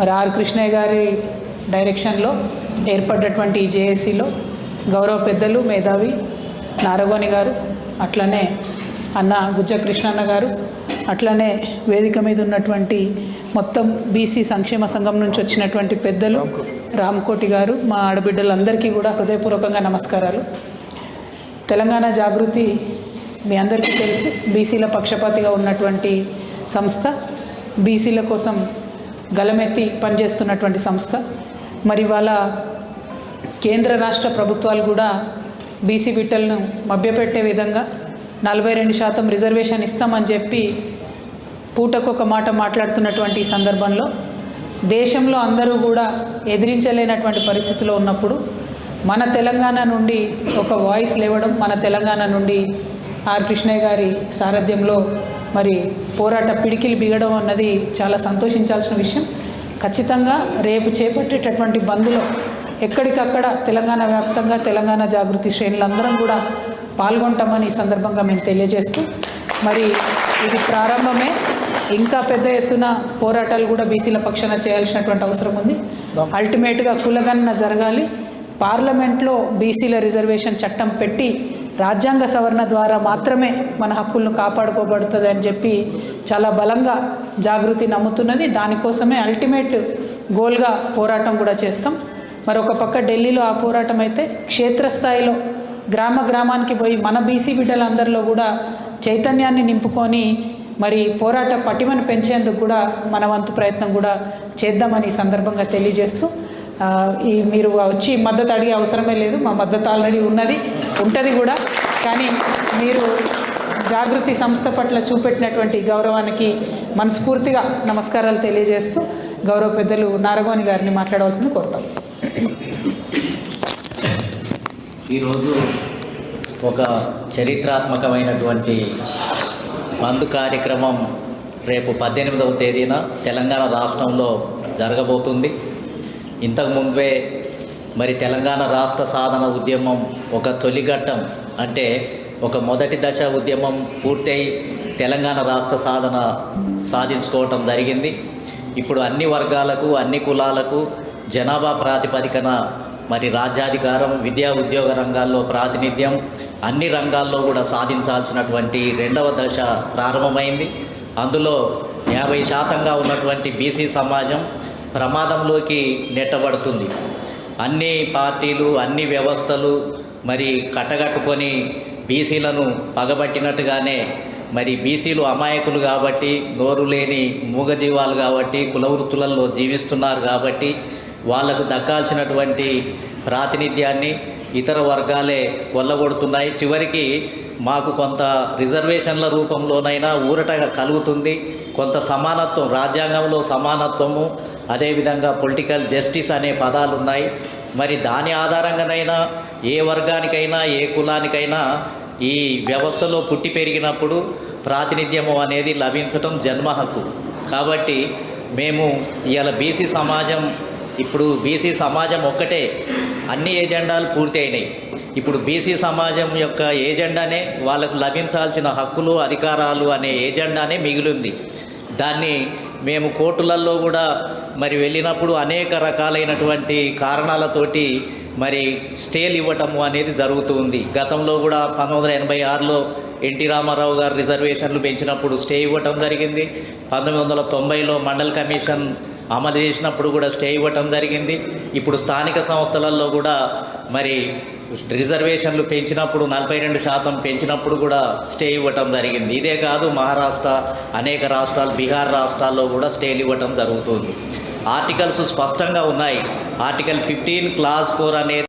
మరి ఆర్ కృష్ణయ్య గారి డైరెక్షన్లో ఏర్పడ్డటువంటి ఈ జేఏసీలో గౌరవ పెద్దలు మేధావి నారగోని గారు అట్లనే అన్న గుజ్జ కృష్ణన్న గారు అట్లనే వేదిక మీద ఉన్నటువంటి మొత్తం బీసీ సంక్షేమ సంఘం నుంచి వచ్చినటువంటి పెద్దలు రామకోటి గారు మా ఆడబిడ్డలందరికీ కూడా హృదయపూర్వకంగా నమస్కారాలు. తెలంగాణ జాగృతి మీ అందరికీ తెలుసు బీసీల పక్షపాతిగా ఉన్నటువంటి సంస్థ బీసీల కోసం గలమెత్తి పనిచేస్తున్నటువంటి సంస్థ. మరి వాళ్ళ కేంద్ర రాష్ట్ర ప్రభుత్వాలు కూడా బీసీ బిడ్డలను మభ్యపెట్టే విధంగా నలభై రెండు శాతం రిజర్వేషన్ ఇస్తామని చెప్పి పూటకొక మాట మాట్లాడుతున్నటువంటి ఈ సందర్భంలో దేశంలో అందరూ కూడా ఎదిరించలేనటువంటి పరిస్థితిలో ఉన్నప్పుడు మన తెలంగాణ నుండి ఒక వాయిస్ లేవడం మన తెలంగాణ నుండి ఆర్ కృష్ణయ్య గారి సారథ్యంలో మరి పోరాట పిడికిలు బిగడం అన్నది చాలా సంతోషించాల్సిన విషయం. ఖచ్చితంగా రేపు చేపట్టేటటువంటి బంద్లో ఎక్కడికక్కడ తెలంగాణ వ్యాప్తంగా తెలంగాణ జాగృతి శ్రేణులందరం కూడా పాల్గొంటామని ఈ సందర్భంగా మేము తెలియజేస్తూ మరి ఇది ప్రారంభమే. ఇంకా పెద్ద ఎత్తున పోరాటాలు కూడా బీసీల పక్షాన చేయాల్సినటువంటి అవసరం ఉంది. అల్టిమేట్గా కులగణన జరగాలి. పార్లమెంట్లో బీసీల రిజర్వేషన్ చట్టం పెట్టి రాజ్యాంగ సవరణ ద్వారా మాత్రమే మన హక్కులను కాపాడుకోబడుతుంది అని చెప్పి చాలా బలంగా జాగృతి నమ్ముతున్నది. దానికోసమే అల్టిమేట్ గోల్గా పోరాటం కూడా చేస్తాం. మరొక పక్క ఢిల్లీలో ఆ పోరాటం అయితే క్షేత్రస్థాయిలో గ్రామ గ్రామానికి పోయి మన బీసీ బిడ్డలందరిలో కూడా చైతన్యాన్ని నింపుకొని మరి పోరాట పటిమను పెంచేందుకు కూడా మన వంతు ప్రయత్నం కూడా చేద్దామని ఈ సందర్భంగా తెలియజేస్తూ ఈ మీరు వచ్చి మద్దతు అడిగే అవసరమే లేదు. మా మద్దతు ఆల్రెడీ ఉన్నది. ఉంటుంది కూడా. కానీ మీరు జాగృతి సంస్థ పట్ల చూపెట్టినటువంటి గౌరవానికి మనస్ఫూర్తిగా నమస్కారాలు తెలియజేస్తూ గౌరవ పెద్దలు నారగోని గారిని మాట్లాడవలసింది కోరుతాం. ఈరోజు ఒక చరిత్రాత్మకమైనటువంటి బంద్ కార్యక్రమం రేపు పద్దెనిమిదవ తేదీన తెలంగాణ రాష్ట్రంలో జరగబోతుంది. ఇంతకు ముందే మరి తెలంగాణ రాష్ట్ర సాధన ఉద్యమం ఒక తొలిఘట్టం. అంటే ఒక మొదటి దశ ఉద్యమం పూర్తయి తెలంగాణ రాష్ట్ర సాధన సాధించుకోవటం జరిగింది. ఇప్పుడు అన్ని వర్గాలకు అన్ని కులాలకు జనాభా ప్రాతిపదికన మరి రాజ్యాధికారం విద్యా ఉద్యోగ రంగాల్లో ప్రాతినిధ్యం అన్ని రంగాల్లో కూడా సాధించాల్సినటువంటి రెండవ దశ ప్రారంభమైంది. అందులో యాభై శాతంగా ఉన్నటువంటి బీసీ సమాజం ప్రమాదంలోకి నెట్టబడుతుంది. అన్ని పార్టీలు అన్ని వ్యవస్థలు మరి కట్టగట్టుకొని బీసీలను పగబట్టినట్టుగానే మరి బీసీలు అమాయకులు కాబట్టి నోరు లేని మూగజీవాలు కాబట్టి కుల వృత్తులలో జీవిస్తున్నారు కాబట్టి వాళ్ళకు దక్కాల్సినటువంటి ప్రాతినిధ్యాన్ని ఇతర వర్గాలే కొల్లగొడుతున్నాయి. చివరికి మాకు కొంత రిజర్వేషన్ల రూపంలోనైనా ఊరట కలుగుతుంది. కొంత సమానత్వం రాజ్యాంగంలో సమానత్వము అదేవిధంగా పొలిటికల్ జస్టిస్ అనే పదాలు ఉన్నాయి మరి దాని ఆధారంగానైనా ఏ వర్గానికైనా ఏ కులానికైనా ఈ వ్యవస్థలో పుట్టి పెరిగినప్పుడు ప్రాతినిధ్యము అనేది లభించటం జన్మ హక్కు. కాబట్టి మేము ఇవాళ బీసీ సమాజం ఇప్పుడు బీసీ సమాజం ఒక్కటే అన్ని ఏజెండాలు పూర్తి అయినాయి. ఇప్పుడు బీసీ సమాజం యొక్క ఏజెండానే వాళ్ళకు లభించాల్సిన హక్కులు అధికారాలు అనే ఏజెండానే మిగిలింది. దాన్ని మేము కోర్టులలో కూడా మరి వెళ్ళినప్పుడు అనేక రకాలైనటువంటి కారణాలతోటి మరి స్టేలు ఇవ్వటము అనేది జరుగుతుంది. గతంలో కూడా పంతొమ్మిది వందల ఎనభై ఆరులో ఎన్టీ రామారావు గారు రిజర్వేషన్లు పెంచినప్పుడు స్టే ఇవ్వటం జరిగింది. పంతొమ్మిది వందల తొంభైలో మండల్ కమిషన్ అమలు చేసినప్పుడు కూడా స్టే ఇవ్వటం జరిగింది. ఇప్పుడు స్థానిక సంస్థలలో కూడా మరి రిజర్వేషన్లు పెంచినప్పుడు నలభై రెండు శాతం పెంచినప్పుడు కూడా స్టే ఇవ్వటం జరిగింది. ఇదే కాదు మహారాష్ట్ర అనేక రాష్ట్రాలు బీహార్ రాష్ట్రాల్లో కూడా స్టేలు ఇవ్వటం జరుగుతుంది. ఆర్టికల్స్ స్పష్టంగా ఉన్నాయి. ఆర్టికల్ ఫిఫ్టీన్ క్లాస్ ఫోర్ అనేది